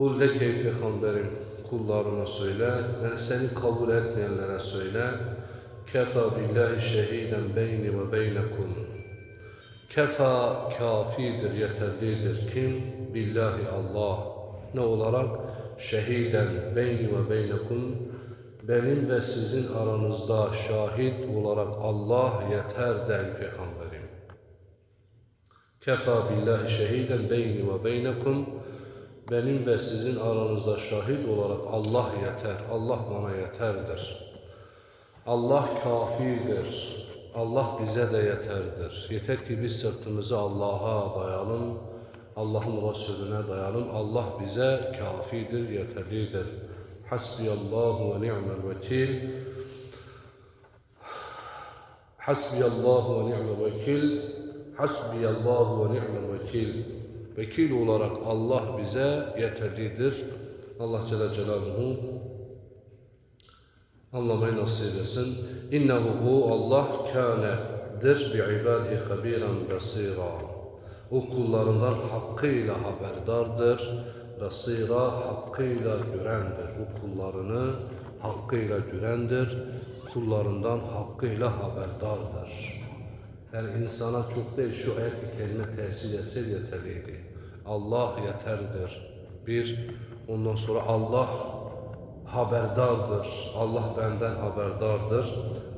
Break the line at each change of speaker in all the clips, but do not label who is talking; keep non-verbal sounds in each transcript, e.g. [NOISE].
Kul de ki ey peygamberim kullarına söyle ve seni kabul etmeyenlere söyle. Kefa billahi şehiden beyni ve beynekum. Kefa kafidir, yeterlidir. Kim? Billahi Allah. Ne olarak? Şehiden beyni ve beynekum. Benim ve sizin aranızda şahit olarak Allah yeter der peygamberim. Kefa billahi şehiden beyni ve beynekum. Benim ve sizin aranızda şahit olarak Allah yeter. Allah bana yeterdir. Allah kafidir. Allah bize de yeterdir. Yeter ki biz sırtımızı Allah'a dayalım. Allah'ın Resulüne dayalım. Allah bize kafidir, yeterlidir. Hasbiyallahu ve ni'mel vekil. Hasbiyallahu ve ni'mel vekil. Hasbiyallahu ve ni'mel vekil. Vekil olarak Allah bize yeterlidir. Allah Celle Celaluhu anlamayı nasip etsin. İnnehu hu Allah kânedir bi ibadihi habiran basira. O kullarından hakkıyla haberdardır. Basira hakkıyla görendir. O kullarını hakkıyla görendir. Kullarından hakkıyla haberdardır. Yani insana çok değil şu ayet-i kerime tesir etse yeterliydi. Allah yeterdir. Bir, ondan sonra Allah haberdardır. Allah benden haberdardır.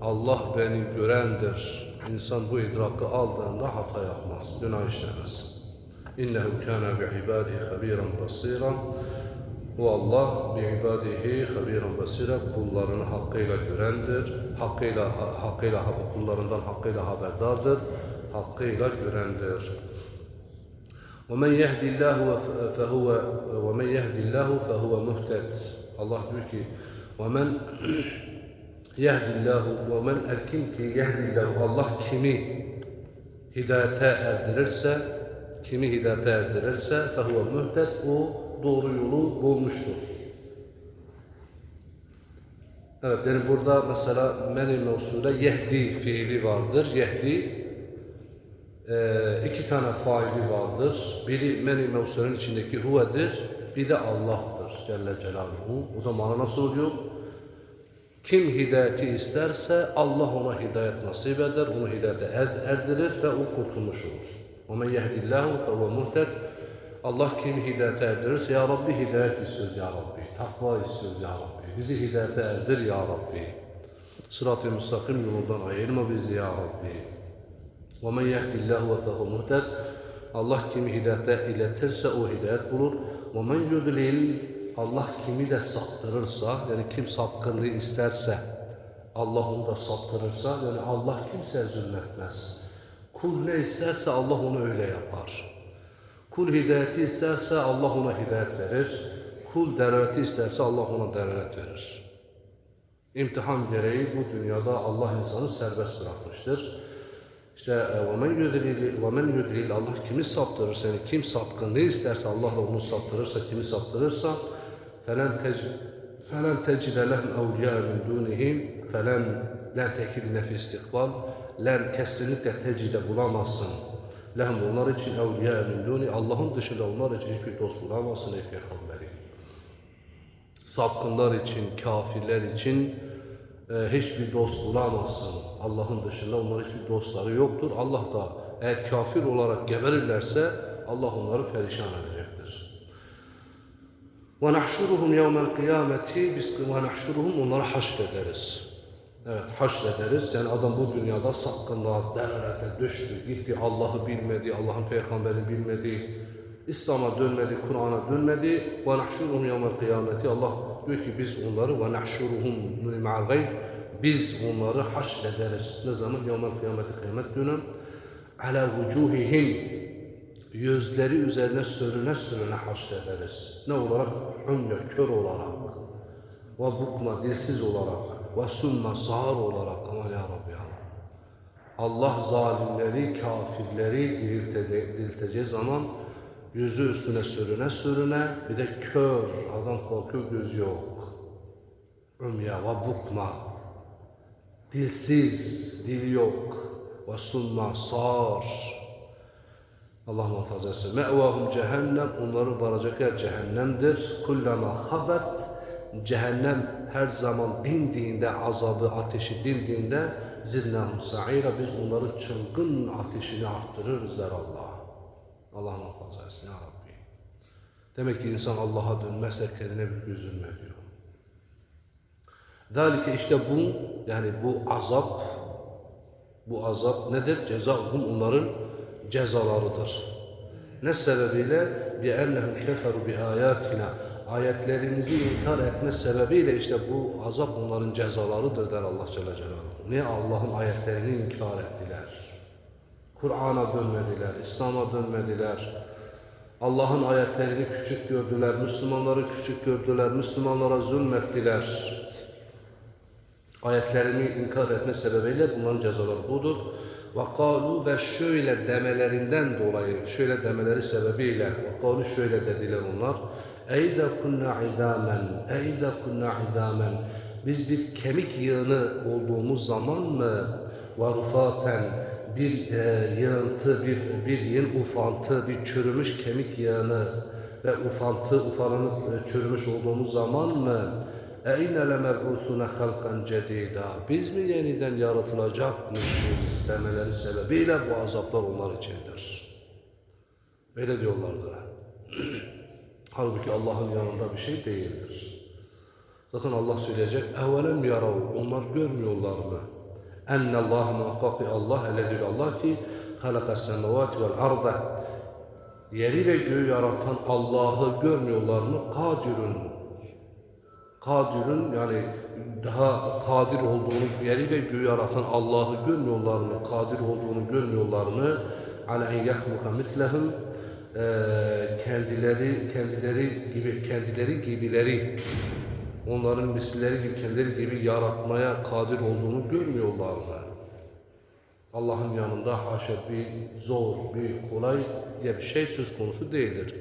Allah beni görendir. İnsan bu idrakı aldığında hata yapmaz, günah işlemez. İnnehu kana bi ibadihi habiran basira. Bu Allah bi ibadihi habiran basira kullarını hakkıyla görendir. Hakkıyla hakkıyla kullarından hakkıyla haberdardır. Hakkıyla görendir. ومن يهدي الله فهو ومن يهدي الله فهو مهتد Allah diyor ki ومن يهدي الله ومن erkim ki يهدي الله Allah kimi hidayete erdirirse kimi hidayete erdirirse فهو مهتد o doğru yolu bulmuştur. Evet yani burada mesela meni mevsule yehdi fiili vardır. Yehdi e, iki tane faili vardır. Biri meni mevsulenin içindeki huvedir. Bir de Allah'tır Celle Celaluhu. O zaman nasıl oluyor? Kim hidayeti isterse Allah ona hidayet nasip eder, onu hidayete er- erdirir ve o kurtulmuş olur. وَمَنْ يَهْدِ اللّٰهُ فَهُوَ مُهْتَدٍ Allah kimi hidayete erdirirse Ya Rabbi hidayet istiyoruz Ya Rabbi. Takva istiyoruz Ya Rabbi. Bizi hidayete erdir Ya Rabbi. Sırat-ı müstakim yolundan ayırma bizi Ya Rabbi. وَمَنْ يَهْدِ اللّٰهُ وَفَهُ مُهْتَدٍ Allah kimi hidayete iletirse o hidayet bulur. وَمَنْ يُدْلِلْ Allah kimi de saptırırsa, yani kim sapkınlığı isterse, Allah onu da saptırırsa, yani Allah kimseye zulmetmez. Kul ne isterse Allah onu öyle yapar. Kul hidayeti isterse Allah ona hidayet verir. Kul delaleti isterse Allah ona delalet verir. İmtihan gereği bu dünyada Allah insanı serbest bırakmıştır. İşte وَمَنْ يُدْلِلِ وَمَنْ يُدْلِلِ Allah kimi saptırırsa, yani kim sapkın ne isterse Allah da onu saptırırsa, kimi saptırırsa فَلَنْ تَجْ فَلَنْ تَجِدَ لَهُمْ اَوْلِيَاءَ مِنْ دُونِهِمْ فَلَنْ لَنْ تَكِدْنَ فِي istikbal len kesinlikle tecide bulamazsın. Lehum onlar için evliya min duni Allah'ın dışında onlar için hiçbir dost bulamazsın ey peygamberi. Sapkınlar için, kafirler için e, hiçbir dost bulamazsın. Allah'ın dışında onların hiçbir dostları yoktur. Allah da eğer kafir olarak geberirlerse Allah onları perişan edecektir. Nahşuruhum yevmel kıyameti biz ve nahşuruhum onları haşrederiz. Evet haşrederiz. Yani adam bu dünyada sapkınlığa, delalete düştü. Gitti Allah'ı bilmedi, Allah'ın peygamberi bilmedi. İslam'a dönmedi, Kur'an'a dönmedi. Ve nahşuruhum yevmel kıyameti. Allah diyor ki biz onları ve nahşuruhum ma'al gayb. Biz onları haşrederiz. Ne zaman? Yevmel kıyameti kıyamet günü. Ala vucuhihim yüzleri üzerine sürüne sürüne haşrederiz. Ne olarak? Hümle, kör olarak. Ve bukma, dilsiz olarak. Ve summa, sağır olarak. Aman ya Rabbi ya. Allah zalimleri, kafirleri diriltece, dirilteceği zaman yüzü üstüne sürüne sürüne bir de kör, adam korkuyor göz yok. Ümya ve bukma, dilsiz, dil yok. Ve summa, sağır. Allah muhafaza etsin. Me'vahum cehennem. Onların varacak yer cehennemdir. Kullama habet Cehennem her zaman dindiğinde, azabı, ateşi dindiğinde zidnahum sa'ira. Biz onların çılgın ateşini arttırırız der Allah. Allah muhafaza etsin ya Rabbi. Demek ki insan Allah'a dönmezse kendine bir üzülme diyor. Zalike işte bu yani bu azap bu azap nedir? Cezahum onların cezalarıdır. Ne sebebiyle? بِأَنَّهُمْ كَفَرُوا بِآيَاتِنَا Ayetlerimizi inkar etme sebebiyle işte bu azap onların cezalarıdır der Allah Celle Celaluhu. Niye Allah'ın ayetlerini inkar ettiler? Kur'an'a dönmediler, İslam'a dönmediler. Allah'ın ayetlerini küçük gördüler, Müslümanları küçük gördüler, Müslümanlara zulmettiler. Ayetlerini inkar etme sebebiyle bunların cezaları budur. Ve kalu ve şöyle demelerinden dolayı, şöyle demeleri sebebiyle, ve kalu şöyle dediler onlar. Eyde kunna idamen, eyde kunna idamen. Biz bir kemik yığını olduğumuz zaman mı ve rufaten bir e, yığıntı, bir, bir yığın ufantı, bir çürümüş kemik yığını ve ufantı, ufalanıp e, çürümüş olduğumuz zaman mı اَاِنَّ لَمَبْعُثُنَ خَلْقًا جَد۪يدًا Biz mi yeniden yaratılacakmışız demeleri sebebiyle bu azaplar onlar içindir. Böyle diyorlardı. [CLEARS THROAT] Halbuki Allah'ın yanında bir şey değildir. Zaten Allah söyleyecek. Evvelem yarav. Onlar görmüyorlar mı? Enne Allah muhakkak Allah eledül Allah ki halakas semavati vel arda. Yeri ve göğü yaratan Allah'ı görmüyorlar mı? Kadirun. Kadirun yani daha kadir olduğunu, yeri ve göğü yaratan Allah'ı görmüyorlar mı? Kadir olduğunu görmüyorlar mı? Aleyhi yahluka mislehum kendileri kendileri gibi kendileri gibileri onların misilleri gibi kendileri gibi yaratmaya kadir olduğunu görmüyorlar mı? Allah'ın yanında haşa bir zor, bir kolay diye bir şey söz konusu değildir.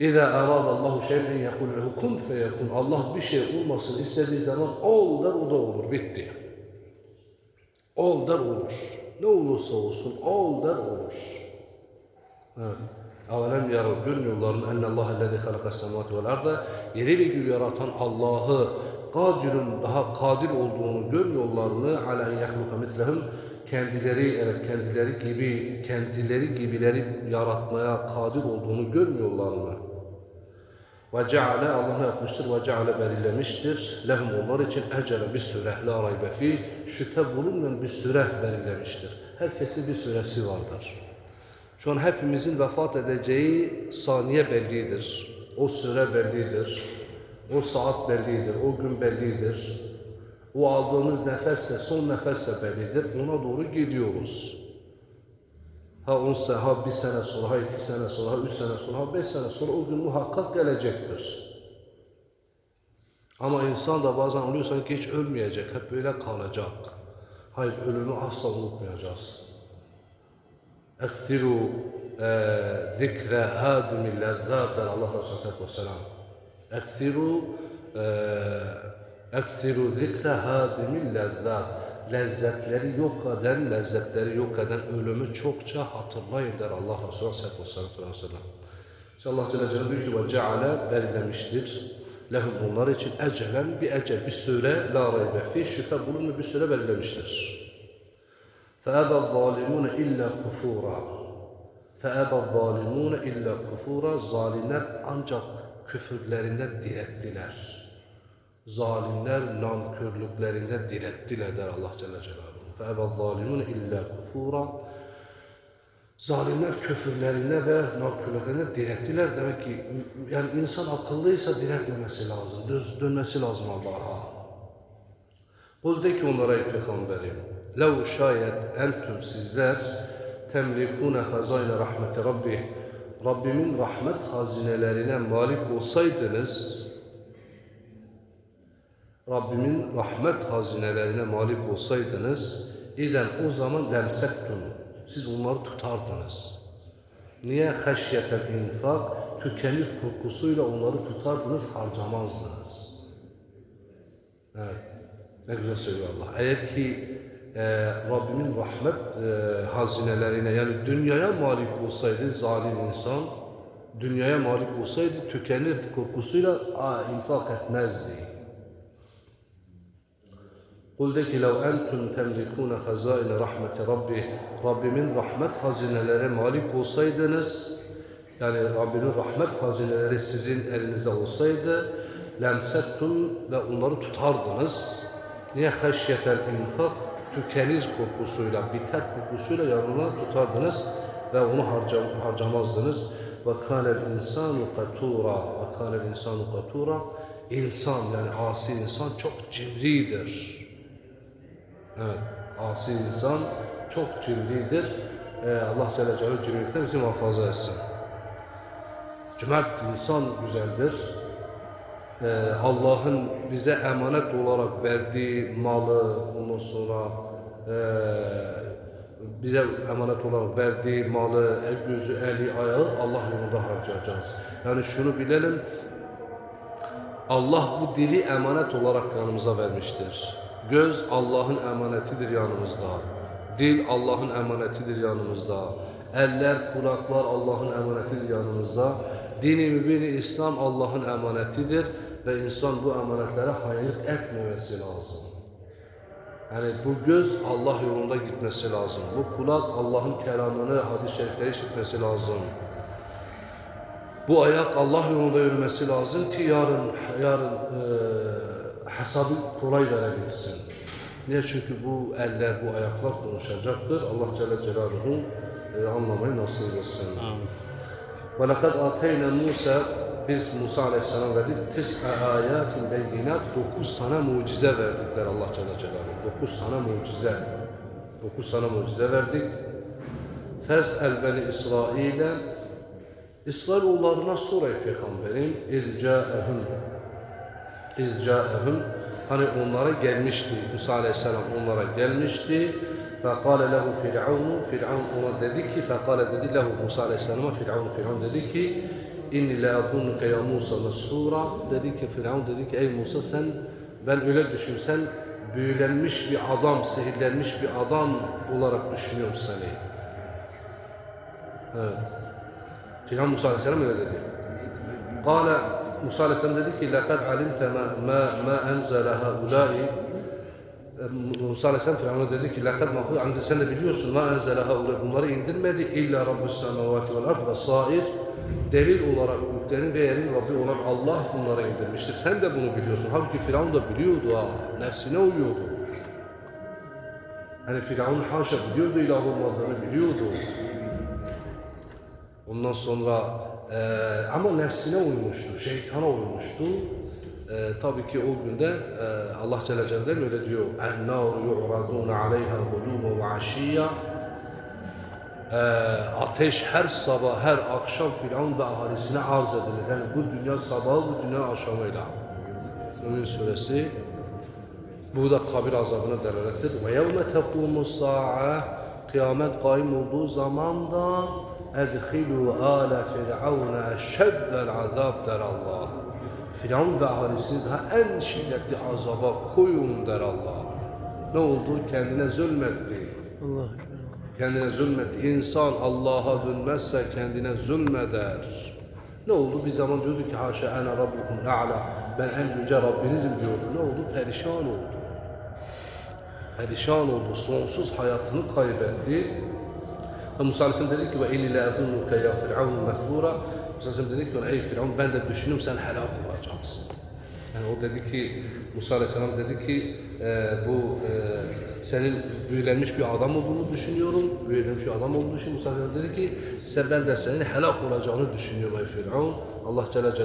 İza arada Allahu şey'en en yekul lehu kun feyekun. Allah bir şey olmasın istediği zaman ol der o da olur. Bitti. Ol der olur. Ne olursa olsun ol der olur. Avelem yarav görmüyorlar mı? Enne Allah ellezî halakas semâti vel arda. Yeri ve göğü yaratan Allah'ı kadirun daha kadir olduğunu görmüyorlar mı? Ala en yahluka mislehum kendileri evet kendileri gibi kendileri gibileri yaratmaya kadir olduğunu görmüyorlar mı? Ve ceale Allah ne yapmıştır? Ve ceale belirlemiştir. Lehum onlar için ecele bir süre la raybe fi şüphe bulunmayan bir süre belirlemiştir. Herkesin bir süresi vardır. Şu an hepimizin vefat edeceği saniye bellidir. O süre bellidir. O saat bellidir. O gün bellidir. O aldığımız nefesle, son nefesle bellidir. Ona doğru gidiyoruz. Ha on sene, ha bir sene sonra, ha iki sene sonra, ha üç sene sonra, ha beş sene sonra o gün muhakkak gelecektir. Ama insan da bazen oluyor sanki hiç ölmeyecek, hep böyle kalacak. Hayır, ölümü asla unutmayacağız. Ektiru zikre hadimi lezzat der Allah Resulü Aleyhisselatü Vesselam. Ektiru Eksiru zikre hadimil lezzat. Lezzetleri yok eden, lezzetleri yok eden ölümü çokça hatırlayın der Allah Resulü Aleyhisselatü Vesselam. İşte Allah Celle Celaluhu diyor ki ve ceale belirlemiştir. Lehum onlar için ecelen bir ecel, bir süre la raybe fi şüphe bulunma bir süre belirlemiştir. فَأَبَى الظَّالِمُونَ اِلَّا كُفُورًا فَأَبَى الظَّالِمُونَ اِلَّا كُفُورًا Zalimler ancak küfürlerinde direttiler zalimler nankörlüklerinde direttiler der Allah Celle Celaluhu. فَاَبَى الظَّالِمُونَ illa kufura. Zalimler küfürlerinde ve nankörlüklerinde direttiler. Demek ki yani insan akıllıysa diretmemesi lazım. Düz dönmesi lazım Allah'a. Kul de ki onlara ey peygamberim. Lev şayet entüm sizler temlikune hazayne rahmeti Rabbi. Rabbimin rahmet hazinelerine malik olsaydınız Rabbimin rahmet hazinelerine malik olsaydınız, ilen o zaman lemsektun. Siz onları tutardınız. Niye? Haşyetel infak, tükenir korkusuyla onları tutardınız, harcamazdınız. Evet. Ne güzel söylüyor Allah. Eğer ki e, Rabbimin rahmet e, hazinelerine yani dünyaya malik olsaydı zalim insan dünyaya malik olsaydı tükenir korkusuyla aa, infak etmezdi. Kul de ki lev entum temlikune hazaine rahmeti Rabbi Rabbimin rahmet hazineleri malik olsaydınız yani Rabbinin rahmet hazineleri sizin elinizde olsaydı lemsettum ve onları tutardınız. Niye haşyetel infak tükenir korkusuyla, biter korkusuyla yanına tutardınız ve onu harcam, harcamazdınız. Ve kânel insanu katura ve kânel insanu katura insan yani asi insan çok cimridir. Evet, asi insan çok cimridir. Ee, Allah Celle Celaluhu cimrilikten bizi muhafaza etsin. Cömert insan güzeldir. Ee, Allah'ın bize emanet olarak verdiği malı, ondan sonra ee, bize emanet olarak verdiği malı, el gözü, eli, ayağı Allah yolunda harcayacağız. Yani şunu bilelim, Allah bu dili emanet olarak yanımıza vermiştir. Göz Allah'ın emanetidir yanımızda. Dil Allah'ın emanetidir yanımızda. Eller, kulaklar Allah'ın emanetidir yanımızda. Dini mübini İslam Allah'ın emanetidir ve insan bu emanetlere hainlik etmemesi lazım. Yani bu göz Allah yolunda gitmesi lazım. Bu kulak Allah'ın kelamını, hadis-i şerifleri işitmesi lazım. Bu ayak Allah yolunda yürümesi lazım ki yarın yarın e, hesabı kolay verebilsin. Niye? Çünkü bu eller, bu ayaklar konuşacaktır. Allah Celle Celaluhu e, anlamayı nasip etsin. Ve lekad ateyna Musa biz Musa Aleyhisselam verdik. Tis'a ayatin beyinat dokuz tane mucize verdik der Allah Celle Celaluhu. Dokuz tane mucize. Dokuz tane mucize verdik. Fez el beni İsrail'e İsrailoğullarına sor ey peygamberim İzcaehum İzcaehum Hani onlara gelmişti Musa Aleyhisselam onlara gelmişti Fekale lehu Firavun Firavun ona dedi ki Fekale dedi lehu Musa Aleyhisselam'a Firavun Firavun dedi ki İnni la azunnuke ya Musa meshura dedi ki Firavun dedi ki ey Musa sen ben öyle düşün sen büyülenmiş bir adam, sihirlenmiş bir adam olarak düşünüyorum seni. Evet. Firavun Musa Aleyhisselam öyle dedi. Kale Musa Aleyhisselam dedi ki لَقَدْ عَلِمْتَ مَا, ما, ما أَنْزَلَ هَؤُلَاءِ Musa Aleyhisselam Firavun'a dedi ki لَقَدْ مَخُوا عَنْدِ Sen de biliyorsun مَا أَنْزَلَ هَؤُلَاءِ Bunları indirmedi illa رَبُّ السَّمَوَاتِ وَالْأَرْضِ وَصَائِرِ Delil olarak göklerin ve yerin Rabbi olan Allah bunları indirmiştir. Sen de bunu biliyorsun. Halbuki Firavun da biliyordu ha. Nefsine uyuyordu. Hani Firavun haşa biliyordu ilah olmadığını biliyordu. Ondan sonra e, ama nefsine uymuştu, şeytana uymuştu. E, tabii ki o günde e, Allah Celle Celaluhu öyle diyor. اَنَّارُ يُعْرَضُونَ عَلَيْهَا غُدُومًا وَعَشِيًّا e, Ateş her sabah, her akşam Firavun ve ahalisine arz edilir. Yani bu dünya sabahı, bu dünya akşamıyla. Mümin suresi bu da kabir azabına delalettir. Ve yevme tekumu sa'a kıyamet kaim olduğu zaman da edhilu ale firavune eşeddel azab der Allah. Firavun ve ahalisini daha en şiddetli azaba koyun der Allah. Ne oldu? Kendine zulmetti.
Allah
Kendine zulmetti. İnsan Allah'a dönmezse kendine zulmeder. Ne oldu? Bir zaman diyordu ki haşa ene rabbukum a'la. Ben en yüce Rabbinizim diyordu. Ne oldu? Perişan oldu. Perişan oldu. Sonsuz hayatını kaybetti. Ve Musa Aleyhisselam dedi ki ve inni la azunnuke ya firavun mehbura. Musa dedi ki ey Firavun ben de düşünüyorum sen helak olacaksın. Yani o dedi ki Musa Aleyhisselam dedi ki e, bu e, senin büyülenmiş bir adam olduğunu düşünüyorum. Büyülenmiş bir adam olduğunu düşünüyorum. Musa dedi ki sen ben de senin helak olacağını düşünüyorum ey Firavun. Allah Celle Celaluhu